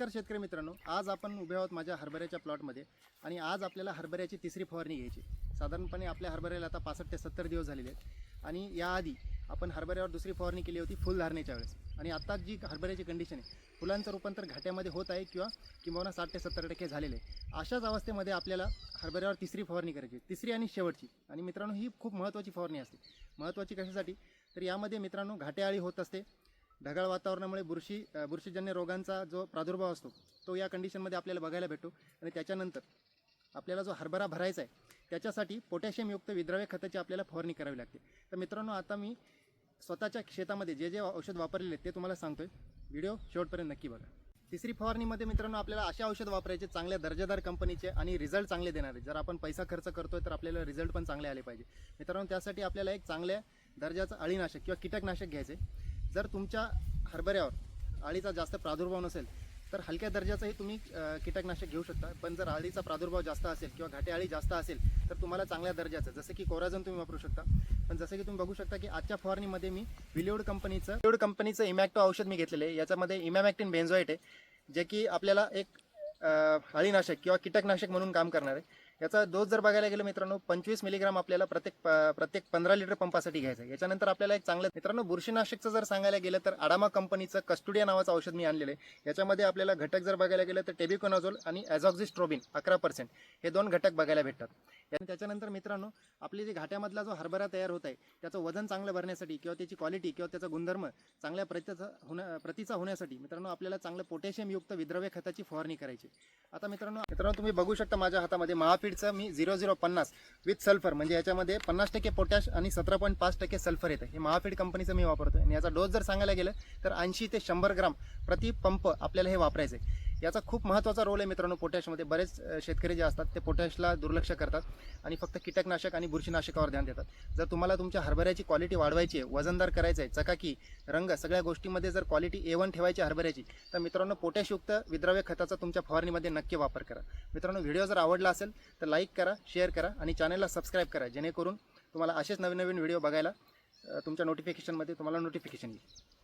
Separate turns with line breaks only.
नमस्कार शेतकरी मित्रांनो. आज आपण उभे आहोत माझ्या हरभऱ्याच्या प्लॉटमध्ये आणि आज आपल्याला हरभऱ्याची तिसरी फवारणी घ्यायची. साधारणपणे आपल्या हरभऱ्याला आता पासष्ट ते सत्तर दिवस झालेले आहेत. आणि याआधी आपण हरभऱ्यावर दुसरी फवारणी केली होती फुलधारणेच्या वेळेस. आणि आता जी हरभऱ्याची कंडिशन आहे फुलांचं रूपांतर घाट्यामध्ये होत आहे किंवा किंबहुना साठ ते सत्तर टक्के झालेले आहे. अशाच अवस्थेमध्ये आपल्याला हरभऱ्यावर तिसरी फवारणी करायची तिसरी आणि शेवटची. आणि मित्रांनो ही खूप महत्त्वाची फवारणी असते. महत्त्वाची कशासाठी? तर यामध्ये मित्रांनो घाटे होत असते. ढगाळ वातावरणामुळे बुरशी बुरशीजन्य रोगांचा जो प्रादुर्भाव असतो तो या कंडिशनमध्ये आपल्याला बघायला भेटतो. आणि त्याच्यानंतर आपल्याला जो हरभरा भरायचा आहे त्याच्यासाठी पोटॅशियमयुक्त विद्राव्य खताची आपल्याला फवारणी करावी लागते. तर मित्रांनो आता मी स्वतःच्या शेतामध्ये जे जे औषध वापरलेले आहेत ते तुम्हाला सांगतोय. व्हिडिओ शेवटपर्यंत नक्की बघा. तिसरी फवारणीमध्ये मित्रांनो आपल्याला असे औषध वापरायचे चांगल्या दर्जेदार कंपनीचे आणि रिझल्ट चांगले देणारे. जर आपण पैसा खर्च करतोय तर आपल्याला रिझल्ट पण चांगले आले पाहिजे. मित्रांनो त्यासाठी आपल्याला एक चांगल्या दर्जाचं अळीनाशक किंवा कीटकनाशक घ्यायचे जर तुमच्या हरभऱ्यावर अळीचा जास्त प्रादुर्भाव नसेल तर हलक्या दर्जाचंही तुम्ही कीटकनाशक घेऊ शकता. पण जर अळीचा प्रादुर्भाव जास्त असेल किंवा घाटे अळी जास्त असेल तर तुम्हाला चांगल्या दर्जाचं जसं की कोराझन तुम्ही वापरू शकता. पण जसं की तुम्ही बघू शकता की आजच्या फवारणीमध्ये मी विलिओड कंपनीचं विलिओड कंपनीचं इमॅक्टो औषध मी घेतलेलं आहे. याच्यामध्ये इमॅमॅक्टिन बेन्झोएट आहे जे की आपल्याला एक अळीनाशक किंवा कीटकनाशक म्हणून काम करणार आहे. याचा डोस जर बघायला गेलं मित्रांनो पंचवीस मिलीग्राम आपल्याला प्रत्येक प्रत्येक पंधरा लिटर पंपासाठी घ्यायचं आहे. याच्यानंतर आपल्याला एक चांगलं मित्रांनो बुरशीनाशकचं जर सांगायला गेलं तर आडामा कंपनीचं कस्टुडिया नावाचं औषध मी आणलेलं आहे. याच्यामध्ये आपल्याला घटक जर बघायला गेलं तर टेबिकोनाझोल आणि ॲझॉक्झिस्ट्रोबिन अकरा पर्सेंट हे दोन घटक बघायला भेटतात. त्याच्यानंतर मित्रांनो आपली जे घाट्यामधला जो हरभरा तयार होत आहे त्याचं वजन चांगलं भरण्यासाठी किंवा त्याची क्वालिटी किंवा त्याचा गुणधर्म चांगल्या प्रतीचा होण्या प्रतीचा होण्यासाठी मित्रांनो आपल्याला चांगलं पोटॅशियमयुक्त विद्रव्य खताची फवारणी करायची. आता मित्रांनो मित्रांनो तुम्ही बघू शकता माझ्या हातामध्ये महापीठचं मी झिरो झिरो पन्नास विथ सल्फर म्हणजे याच्यामध्ये पन्नास टक्के पोटॅश आणि सतरा पॉईंट पाच टक्के सल्फर येतं. हे महापीठ कंपनीचं मी वापरतो आणि याचा डोस जर सांगायला गेलं तर ऐंशी ते शंभर ग्राम प्रति पंप आपल्याला हे वापरायचं आहे याचा खूप महत्त्वाचा रोल आहे मित्रांनो पोटॅशमध्ये. बरेच शेतकरी जे असतात ते पोटॅशला दुर्लक्ष करतात आणि फक्त कीटकनाशक आणि बुरशीनाशकावर ध्यान देतात. जर तुम्हाला तुमच्या हरभऱ्याची क्वालिटी वाढवायची आहे वजनदार करायचं आहे चकाकी रंग सगळ्या गोष्टीमध्ये जर क्वालिटी ए वन ठेवायची हरभऱ्याची तर मित्रांनो पोटॅशयुक्त विद्राव्य खताचा तुमच्या फवारणीमध्ये नक्की वापर करा. मित्रांनो व्हिडिओ जर आवडला असेल तर लाईक करा शेअर करा आणि चॅनलला सबस्क्राईब करा जेणेकरून तुम्हाला असेच नवीन नवीन व्हिडिओ बघायला तुमच्या नोटिफिकेशनमध्ये तुम्हाला नोटिफिकेशन येईल.